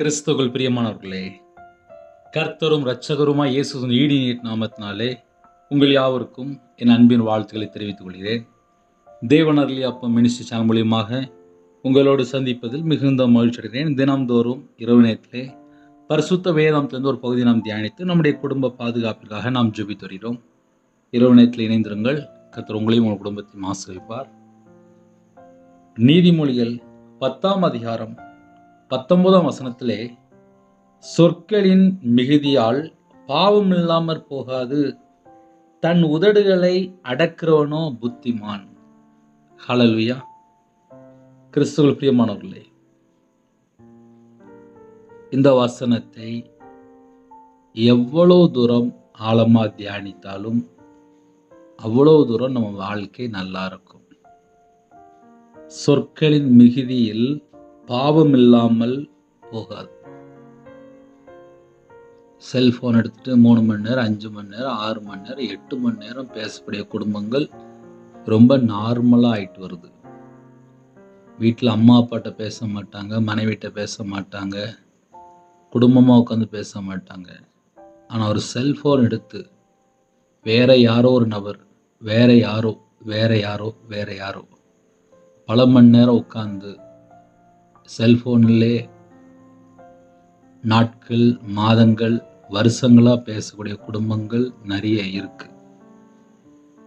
கிறிஸ்துகள் பிரியமானவர்களே கர்த்தரும் இரட்சகருமாய் இயேசுவின் ஈடி நாமத்தினாலே உங்கள் யாவருக்கும் என் அன்பின் வாழ்த்துக்களை தெரிவித்துக் கொள்கிறேன். தேவனர்லி அப்பம் மினிஸ்ட்ரி சேனல் மூலியமாக உங்களோடு சந்திப்பதில் மிகுந்த மகிழ்ச்சி அடைகிறேன். தினம்தோறும் இரவு நேரத்திலே பரிசுத்த வேதாந்திலிருந்து ஒரு பகுதி நாம் தியானித்து நம்முடைய குடும்ப பாதுகாப்பிற்காக நாம் ஜெபித்து வருகிறோம். இரவு நேரத்தில் இணைந்திருங்கள். கர்த்தர் உங்களையும் உங்கள் குடும்பத்தையும் ஆசிரிப்பார் நீதிமொழிகள் பத்தாம் அதிகாரம் பத்தொன்பதாம் வசனத்திலே சொற்களின் மிகுதியால் பாவம் இல்லாமற் போகாது தன் உதடுகளை அடக்கிறவனோ புத்திமான். ஹலல்வியா கிறிஸ்துவில் பிரியமானவர்களே இந்த வசனத்தை எவ்வளவு தூரம் ஆழமாக தியானித்தாலும் அவ்வளவு தூரம் நம்ம வாழ்க்கை நல்லா இருக்கும். சொற்களின் மிகுதியில் பாவம் இல்லாமல் போகாது செல்ஃபோன் எடுத்துகிட்டு மூணு மணி நேரம் அஞ்சு மணி நேரம் ஆறு மணி நேரம் எட்டு மணி நேரம் பேசக்கூடிய குடும்பங்கள் ரொம்ப நார்மலாக ஆயிட்டு வருது. வீட்டில் அம்மா அப்பாட்ட பேச மாட்டாங்க மனைவிட்ட பேச மாட்டாங்க குடும்பமாக உட்காந்து பேச மாட்டாங்க. ஆனால் ஒரு செல்ஃபோன் எடுத்து வேற யாரோ ஒரு நபர் வேற யாரோ வேற யாரோ வேற யாரோ பல மணி நேரம் உட்காந்து செல்ஃபோனிலே நாட்கள் மாதங்கள் வருஷங்களாக பேசக்கூடிய குடும்பங்கள் நிறைய இருக்கு.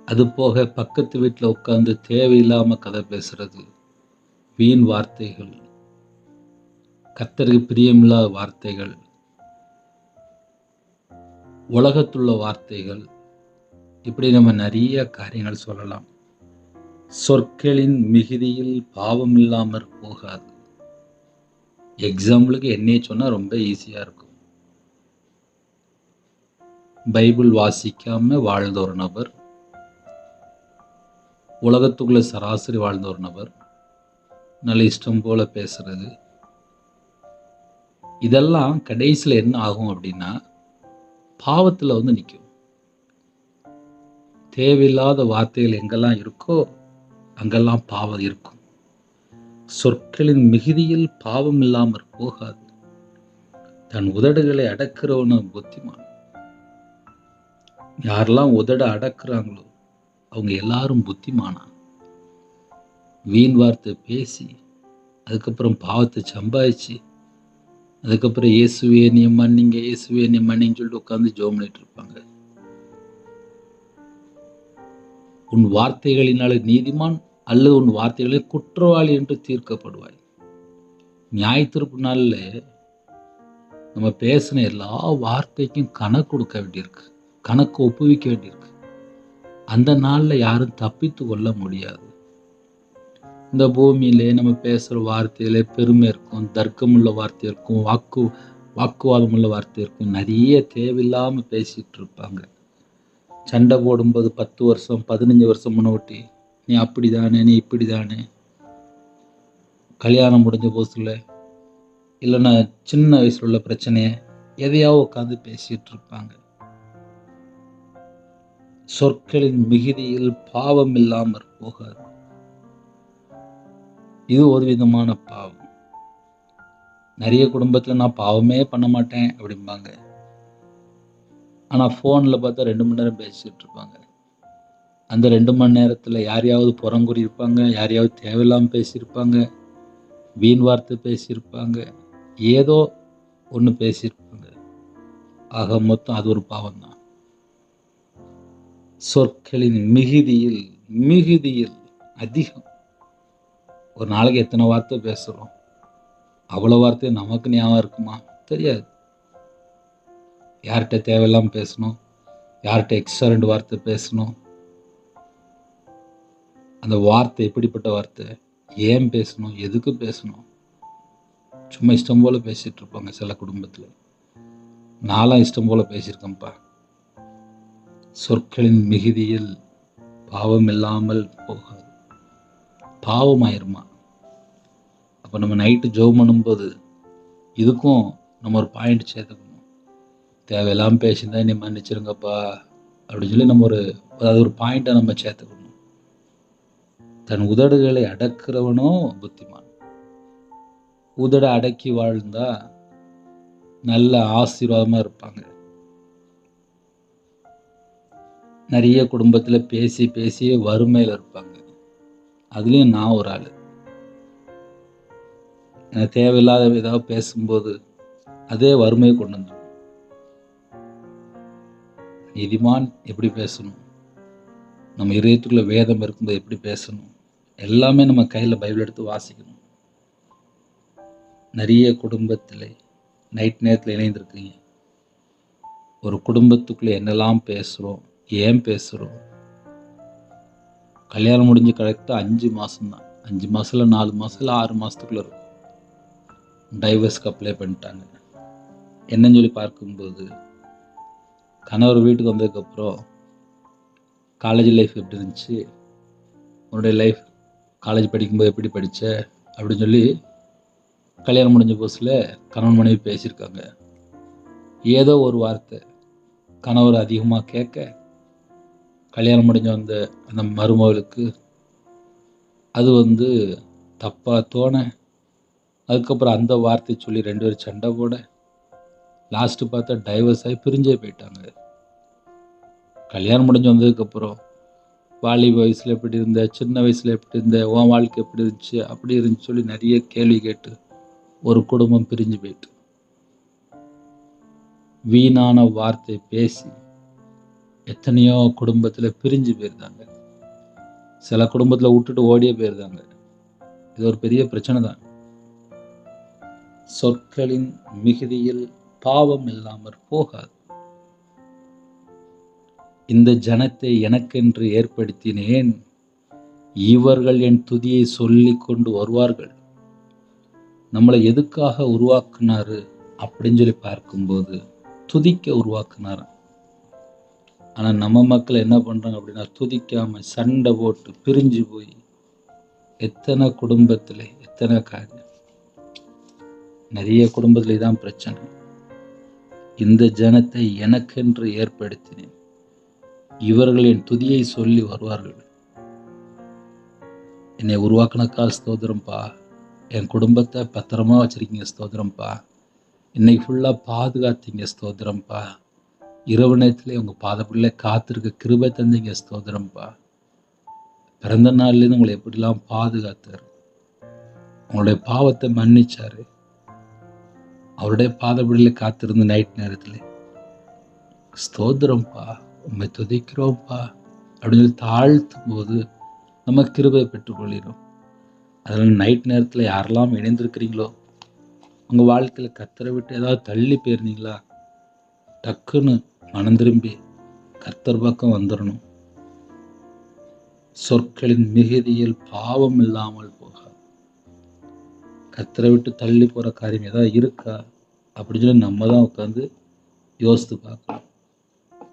அது போக பக்கத்து வீட்டில் உட்காந்து தேவையில்லாமல் கதை பேசுறது வீண் வார்த்தைகள் கத்தருக்கு பிரியமில்லாத வார்த்தைகள் உலகத்துள்ள வார்த்தைகள் இப்படி நம்ம நிறைய காரியங்கள் சொல்லலாம். சொற்களின் மிகுதியில் பாவம் இல்லாமற் போகாது. எக்ஸாம்பிளுக்கு என்னையே சொன்னால் ரொம்ப ஈஸியாக இருக்கும். பைபிள் வாசிக்காம வாழ்ந்த ஒரு நபர் உலகத்துக்குள்ளே சராசரி வாழ்ந்த ஒரு நபர் நல்ல இஷ்டம் போல பேசுறது. இதெல்லாம் கடைசியில் என்ன ஆகும் அப்படின்னா பாவத்தில் வந்து நிற்கும் தேவையில்லாத வார்த்தைகள் எங்கெல்லாம் இருக்கோ அங்கெல்லாம் பாவம் இருக்கும். சொற்களின் மிகுதியில் பாவம் இல்லாமற் போகாது. தன் உதடுகளை அடக்கிறவன புத்திமான். யாரெல்லாம் உதட அடக்குறாங்களோ அவங்க எல்லாரும் புத்திமானா? வீண் வார்த்தை பேசி அதுக்கப்புறம் பாவத்தை சம்பாதிச்சு அதுக்கப்புறம் இயேசுவே நீ மன்னிங்க இயேசுவே நீ மன்னின்னு சொல்லிட்டு உட்காந்து ஜோம் பண்ணிட்டு இருப்பாங்க. உன் வார்த்தைகளினால நீதிமான் அல்லது உன் வார்த்தைகளில் குற்றவாளி என்று தீர்க்கப்படுவாய். நியாய திருப்பு நாளில் நம்ம பேசின எல்லா வார்த்தைக்கும் கணக்கு கொடுக்க வேண்டியிருக்கு. கணக்கு ஒப்புவிக்க வேண்டியிருக்கு. அந்த நாளில் யாரும் தப்பித்து கொள்ள முடியாது. இந்த பூமியிலே நம்ம பேசுகிற வார்த்தையிலே பெருமை இருக்கும் தர்க்கமுள்ள வார்த்தை இருக்கும் வாக்கு வாக்குவாதம் உள்ள வார்த்தை இருக்கும். நிறைய தேவையில்லாமல் பேசிகிட்டு இருப்பாங்க. சண்டை போடும்போது பத்து வருஷம் பதினஞ்சு வருஷம் முன்னோட்டி நீ அப்படி தானே நீ இப்படி தானே கல்யாணம் முடிஞ்ச போதில் இல்லைன்னா சின்ன வயசில் உள்ள பிரச்சனையை எதையாவது உட்காந்து பேசிகிட்டு இருப்பாங்க. சொற்களின் மிகுதியில் பாவம் இல்லாமற் போகாது. இது ஒரு விதமான பாவம். நிறைய குடும்பத்தில் நான் பாவமே பண்ண மாட்டேன் அப்படிம்பாங்க. ஆனால் ஃபோனில் பார்த்தா ரெண்டு மணி நேரம் பேசிகிட்டு இருப்பாங்க. அந்த ரெண்டு மணி நேரத்தில் யாரையாவது புறங்குறி இருப்பாங்க யாரையாவது தேவையில்லாமல் பேசியிருப்பாங்க வீண் வார்த்தை பேசியிருப்பாங்க ஏதோ ஒன்று பேசியிருப்பாங்க. ஆக மொத்தம் அது ஒரு பாவம் தான் சொற்களின் மிகுதியில் மிகுதியில் அதிகம். ஒரு நாளைக்கு எத்தனை வார்த்தை பேசுகிறோம் அவ்வளோ வார்த்தை நமக்கு ஞாபகம் இருக்குமா? தெரியாது. யார்கிட்ட தேவையில்லாமல் பேசணும்? யார்கிட்ட எக்ஸ்ட்ரா ரெண்டு வார்த்தை பேசணும்? அந்த வார்த்தை எப்படிப்பட்ட வார்த்தை? ஏன் பேசணும்? எதுக்கு பேசணும்? சும்மா இஷ்டம் போல் பேசிகிட்டு இருப்பாங்க சில குடும்பத்தில். நாலாம் இஷ்டம் போல் பேசியிருக்கேன்ப்பா. சொற்களின் மிகுதியில் பாவம் இல்லாமல் போகாது. பாவமாயிருமா? அப்போ நம்ம நைட்டு ஜோம் பண்ணும்போது இதுக்கும் நம்ம ஒரு பாயிண்ட் சேர்த்துக்கணும். தேவையில்லாமல் பேசியிருந்தா நீ மன்னிச்சிருங்கப்பா. அப்படின்னு சொல்லி நம்ம ஒரு அதாவது ஒரு பாயிண்ட்டை நம்ம சேர்த்துக்கணும். தன் உதடுகளை அடக்கிறவனோ புத்திமான். உதடை அடக்கி வாழ்ந்தா நல்ல ஆசீர்வாதமாக இருப்பாங்க. நிறைய குடும்பத்தில் பேசி பேசி வறுமையில் இருப்பாங்க. அதுலேயும் நான் ஒரு ஆள். எனக்கு தேவையில்லாத ஏதாவது பேசும்போது அதே வறுமையை கொண்டு வந்து நீதிமான் எப்படி பேசணும்? நம்ம இதயத்துக்குள்ள வேதம் இருக்கும்போது எப்படி பேசணும்? எல்லாமே நம்ம கையில் பைபிள் எடுத்து வாசிக்கணும். நிறைய குடும்பத்தில் நைட் நேரத்தில் இணைந்திருக்கீங்க. ஒரு குடும்பத்துக்குள்ளே என்னெல்லாம் பேசுகிறோம் ஏன் பேசுகிறோம் கல்யாணம் முடிஞ்சு கரெக்டாக அஞ்சு மாதம்தான் அஞ்சு மாதத்தில் நாலு மாதத்தில் ஆறு மாதத்துக்குள்ளே இருக்கும். டைவர்ஸ்க்கு அப்ளை பண்ணிட்டாங்க. என்னன்னு சொல்லி பார்க்கும்போது கணவர் வீட்டுக்கு வந்ததுக்கப்புறம் காலேஜ் லைஃப் எப்படி இருந்துச்சு? உன்னுடைய லைஃப் காலேஜ் படிக்கும்போது எப்படி படித்த அப்படின்னு சொல்லி கல்யாணம் முடிஞ்ச புதுசில் கணவன் மனைவி பேசியிருக்காங்க. ஏதோ ஒரு வார்த்தை கணவர் அதிகமாக கேட்க கல்யாணம் முடிஞ்ச வந்த அந்த மருமகளுக்கு அது வந்து தப்பாக தோண அதுக்கப்புறம் அந்த வார்த்தை சொல்லி ரெண்டு பேரும் சண்டை போட லாஸ்ட்டு பார்த்தா டைவர்ஸ் ஆகி பிரிஞ்சே போயிட்டாங்க. கல்யாணம் முடிஞ்சு வந்ததுக்கப்புறம் வாலிப வயசில் எப்படி இருந்த சின்ன வயசில் எப்படி இருந்த உன் வாழ்க்கை எப்படி இருந்துச்சு அப்படி இருந்துச்சு சொல்லி நிறைய கேள்வி கேட்டு ஒரு குடும்பம் பிரிஞ்சு போயிட்டு. வீணான வார்த்தை பேசி எத்தனையோ குடும்பத்தில் பிரிஞ்சு போயிருந்தாங்க. சில குடும்பத்தில் விட்டுட்டு ஓடியே போயிருந்தாங்க. இது ஒரு பெரிய பிரச்சனை தான். சொற்களின் மிகுதியில் பாவம் இல்லாமற் போகாது. இந்த ஜனத்தை எனக்கென்று ஏற்படுத்தினேன். இவர்கள் என் துதியை சொல்லி கொண்டு வருவார்கள். நம்மளை எதுக்காக உருவாக்குனாரு? அப்படின்னு சொல்லி பார்க்கும்போது துதிக்க உருவாக்குனார். ஆனால் நம்ம மக்கள் என்ன பண்ணுறாங்க அப்படின்னா துதிக்காம சண்டை போட்டு பிரிஞ்சு போய் எத்தனை குடும்பத்தில் எத்தனை காரியம். நிறைய குடும்பத்தில் தான் பிரச்சனை. இந்த ஜனத்தை எனக்கென்று ஏற்படுத்தினேன். இவர்களின் துதியை சொல்லி வருவார்கள். என்னை உருவாக்குனக்கா ஸ்தோத்திரம்ப்பா என் குடும்பத்தை பத்திரமா வச்சிருக்கீங்க ஸ்தோத்திரம்ப்பா இன்னைக்கு ஃபுல்லாக பாதுகாத்தீங்க ஸ்தோத்திரம்ப்பா இரவு நேரத்தில் உங்கள் பாதப்பிள்ளை காத்திருக்க கிருபை தந்தீங்க ஸ்தோத்திரம்ப்பா பிறந்த நாள்லேருந்து உங்களை எப்படிலாம் பாதுகாத்தார். உங்களுடைய பாவத்தை மன்னிச்சார். அவருடைய பாதப்பிள்ளையில் காத்திருந்து நைட் நேரத்தில். ஸ்தோத்திரம்ப்பா உண்மை துதிக்கிறோம்ப்பா அப்படின்னு சொல்லி தாழ்த்தும் போது நம்ம கிருபை பெற்றுக்கொள்கிறோம் அதனால் நைட் நேரத்தில் யாரெல்லாம் இணைந்திருக்கிறீங்களோ உங்கள் வாழ்க்கையில் கத்தரை விட்டு ஏதாவது தள்ளி போயிருந்தீங்களா? டக்குன்னு மனம் திரும்பி கர்த்தர் பக்கம் வந்துடணும் சொற்களின் மிகுதியில் பாவம் இல்லாமல் போகாது கத்தரை விட்டு தள்ளி போகிற காரியம் ஏதாவது இருக்கா? அப்படின்னு சொல்லி நம்ம தான் உட்காந்து யோசித்து பார்க்கணும்.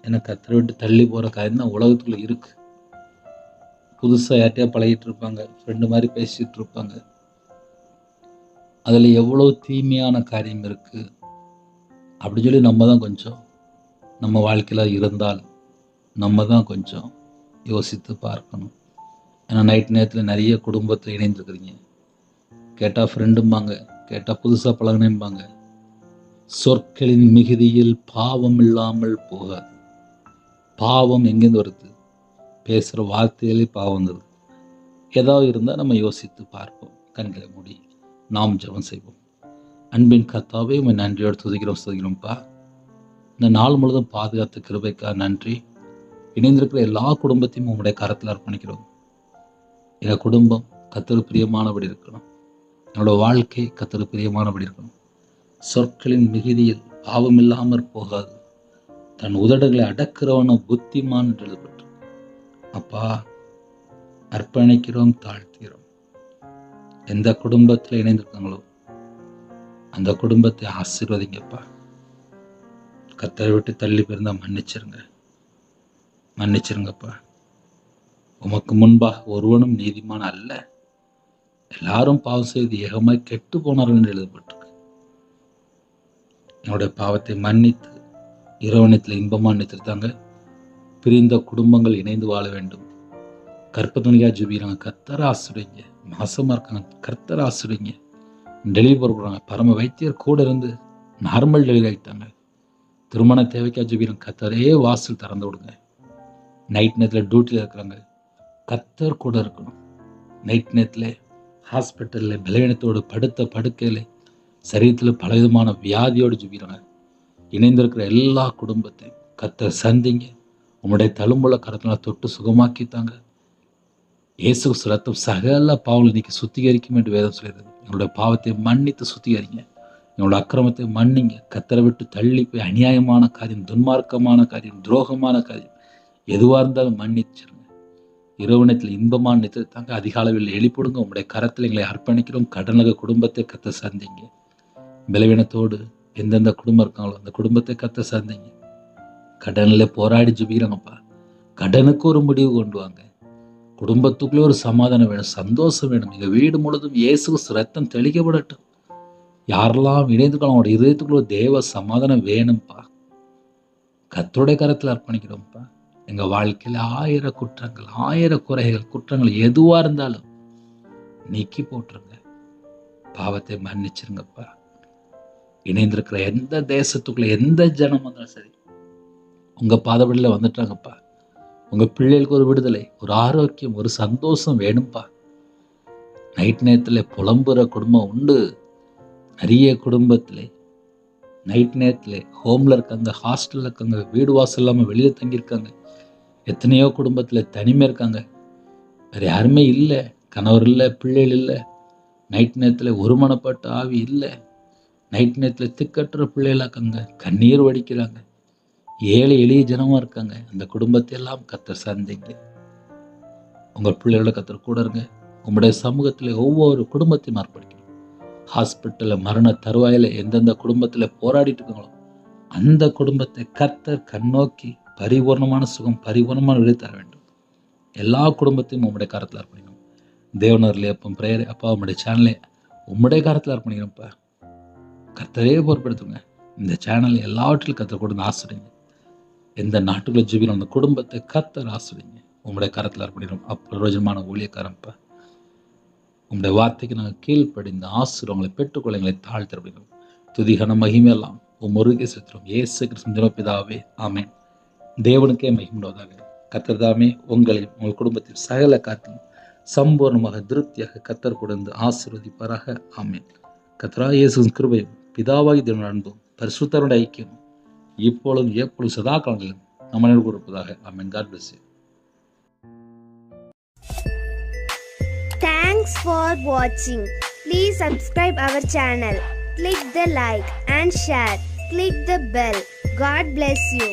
ஏன்னா கத்தரை விட்டு தள்ளி போகிற காரியம் தான் உலகத்துக்குள்ளே இருக்குது புதுசாக யார்ட்டையா பழகிட்டு இருப்பாங்க ஃப்ரெண்டு மாதிரி பேசிகிட்டு இருப்பாங்க. அதில் எவ்வளோ தீமையான காரியம் இருக்குது அப்படி சொல்லி நம்ம தான் கொஞ்சம் நம்ம வாழ்க்கையில் இருந்தால் நம்ம தான் கொஞ்சம் யோசித்து பார்க்கணும். ஏன்னா நைட் நேரத்தில் நிறைய குடும்பத்தில் இணைந்துருக்குறீங்க. கேட்டால் ஃப்ரெண்டும்பாங்க கேட்டால் புதுசாக பழகினேம்பாங்க. சொற்களின் மிகுதியில் பாவம் இல்லாமல் போகாது பாவம் எங்கேருந்து வருது? பேசுகிற வார்த்தைகளே பாவம் வருது. ஏதாவது இருந்தால் நம்ம யோசித்து பார்ப்போம். கண்களை மூடி நாம் ஜெபம் செய்வோம். அன்பின் கர்த்தாவே உண்மை நன்றியோடு துதிக்கிறோம் துதிக்கிறோம்ப்பா இந்த நாள் முழுதும் பாதுகாத்து கிருபைக்கா நன்றி. இணைந்திருக்கிற எல்லா குடும்பத்தையும் உங்களுடைய கரத்தில் அர்ப்பணிக்கிறோம். எங்கள் குடும்பம் கத்தரு பிரியமானபடி இருக்கணும். என்னோட வாழ்க்கை கத்தரு பிரியமானபடி இருக்கணும். சொற்களின் மிகுதியில் பாவம் இல்லாமற் போகாது. தன் உதடுகளை அடக்கிறவனும் புத்திமான் என்று எழுதப்பட்டு அப்பா அர்ப்பணிக்கிறோம் தாழ்த்திறோம் எந்த குடும்பத்தில் இணைந்திருக்காங்களோ அந்த குடும்பத்தை ஆசீர்வதிங்கப்பா. கத்தரை விட்டு தள்ளி போயிருந்தா மன்னிச்சிருங்க. மன்னிச்சிருங்கப்பா. உமக்கு முன்பாக ஒருவனும் நீதிமான அல்ல. எல்லாரும் பாவம் செய்து ஏகமாய் கெட்டு போனார்கள் என்று எழுதப்பட்டிருக்கு. என்னுடைய பாவத்தை மன்னித்து இரவணத்தில் இன்பமாக நினைத்திருந்தாங்க பிரிந்த குடும்பங்கள் இணைந்து வாழ வேண்டும். கற்பதுணியாக ஜுபிக்கிறாங்க கர்த்தர ஆசிரியங்க. மாசமாக இருக்காங்க. கர்த்தர ஆசிரியங்க. டெலிவரி பண்ணுறாங்க பரம வைத்தியர் கூட இருந்து நார்மல் டெலிவரி ஆகிட்டாங்க திருமண தேவைக்கா ஜெபிக்கிறோம் கத்தரே வாசல் திறந்து விடுங்க. நைட் நேரத்தில் டியூட்டியில் இருக்கிறாங்க. கத்தர் கூட இருக்கணும். நைட் நேரத்தில் ஹாஸ்பிட்டலில் பலவீனத்தோடு படுத்த படுக்கையில் சரீரத்தில் பலவிதமான வியாதியோடு ஜுபிக்கிறாங்க இணைந்திருக்கிற எல்லா குடும்பத்தையும் கத்தர் சந்திங்க. உங்களுடைய தழும்புள்ள கரத்தினால் தொட்டு சுகமாக்கித்தாங்க. இயேசு ரத்தம் சகல பாவங்களை இன்னைக்கு சுத்திகரிக்கும் என்று வேதம் சொல்கிறது. எங்களுடைய பாவத்தை மன்னித்து சுத்திகரிங்க. எங்களோட அக்கிரமத்தை மன்னிங்க. கத்தரை விட்டு தள்ளி போய் அநியாயமான காரியம் துன்மார்க்கமான காரியம் துரோகமான காரியம் எதுவாக இருந்தாலும் மன்னிச்சிருங்க. நேரத்தில் இன்பமான நித்திரத்தாங்க அதிக அளவில் எழுப்பிடுங்க உங்களுடைய கரத்தில் எங்களை அர்ப்பணிக்கிறோம். கடனக குடும்பத்தை கத்த சந்திங்க. பலவீனத்தோடு எந்தெந்த குடும்பம் இருக்காங்களோ அந்த குடும்பத்தை கத்த சந்திங்க கடனில் போராடி ஜுபிக்கிறாங்கப்பா. கடனுக்கு ஒரு முடிவு கொண்டு வாங்க. குடும்பத்துக்குள்ளே ஒரு சமாதானம் வேணும் சந்தோஷம் வேணும். எங்கள் வீடு முழுதும் இயேசு ரத்தம் தெளிக்கப்படட்டும். யாரெல்லாம் இணைந்துக்கலாம் அவங்களோட இதயத்துக்குள்ள ஒரு தேவ சமாதானம் வேணும்ப்பா கத்தருடைய கரத்தில் அர்ப்பணிக்கிறோம்ப்பா. எங்கள் வாழ்க்கையில் ஆயிரம் குற்றங்கள் ஆயிரம் குறைகள் குற்றங்கள் எதுவாக இருந்தாலும் நீக்கி போட்டுருங்க. பாவத்தை மன்னிச்சிருங்கப்பா. இணைந்திருக்கிற எந்த தேசத்துக்குள்ள எந்த ஜனம் வந்தாலும் சரி உங்கள் பாதபடியில் வந்துட்டாங்கப்பா. உங்கள் பிள்ளைகளுக்கு ஒரு விடுதலை ஒரு ஆரோக்கியம் ஒரு சந்தோஷம் வேணும்ப்பா நைட் நேரத்தில் புலம்புற குடும்பம் உண்டு. நிறைய குடும்பத்தில் நைட் நேரத்தில் ஹோமில் இருக்காங்க ஹாஸ்டலில் இருக்காங்க வீடு வாசல் இல்லாமல் வெளியில் தங்கியிருக்காங்க. எத்தனையோ குடும்பத்தில் தனிமை இருக்காங்க. வேறு யாருமே இல்லை கணவர் இல்லை பிள்ளைகள் இல்லை. நைட் நேரத்தில் ஒருமனப்பட்ட ஆவி இல்லை. நைட் நேரத்தில் திக்கற்ற பிள்ளைகளாக இருக்காங்க. கண்ணீர் வடிக்கிறாங்க. ஏழை எளிய ஜனமாக இருக்காங்க. அந்த குடும்பத்தை எல்லாம் கத்தர் சந்திங்க உங்கள் பிள்ளைகளோட கத்தர் கூட இருங்க. உங்களுடைய சமூகத்தில் ஒவ்வொரு குடும்பத்தையும் அர்ப்பணிக்கணும் ஹாஸ்பிட்டலில் மரண தருவாயில் எந்தெந்த குடும்பத்தில் போராடிட்டு இருக்காங்களோ அந்த குடும்பத்தை கத்தர் கண்ணோக்கி பரிபூர்ணமான சுகம் பரிபூர்ணமான விடை தர வேண்டும். எல்லா குடும்பத்தையும் உங்களுடைய கரத்தில் அர்ப்பணிக்கணும். தேவனர்லே அப்போ பிரேயர் அப்பா உங்களுடைய சேனலே உங்களுடைய கரத்தில் அர்ப்பணிக்கிறோம்ப்பா கத்தரே பொறுப்படுத்துங்க இந்த சேனல் எல்லாவற்றிலும் கத்தர் கொடுத்து ஆசிரியங்க எந்த நாட்டுக்குள்ள ஜீவினம் அந்த குடும்பத்தை கத்தர் ஆசிரியங்க உங்களுடைய கரத்தில் அர்ப்பணிடும் அப்பிரயோஜனமான ஊழியக்காரம்ப்பா உங்களுடைய வார்த்தைக்கு நாங்கள் கீழ்ப்படிந்த ஆசிரியங்களை பெற்றுக்கொள்ள எங்களை அப்படிங்கிறோம் துதிகன மகிமையெல்லாம் உன் முருகே செலுத்துறோம் ஏசு கிருஷ்ண பிதாவே ஆமேன். தேவனுக்கே மகிமுண்டாவதாக கத்தர்தாமே உங்களையும் உங்கள் குடும்பத்தில் சகல காத்திலும் சம்பூர்ணமாக திருப்தியாக கத்தர் கொடுந்து ஆசிர்வதிப்பாராக. ஆமேன். கத்ரா இயேசு கிருபையும் பிதாவாகி தினம் அன்பும் பரிசுத்தருடைய ஐக்கியம் இப்பொழுதும் எப்பொழுது சதா காலங்களிலும் நம்ம நிறுவப்பதாக amen God bless thanks for வாட்சிங் please subscribe our channel click the like and share click the bell God bless you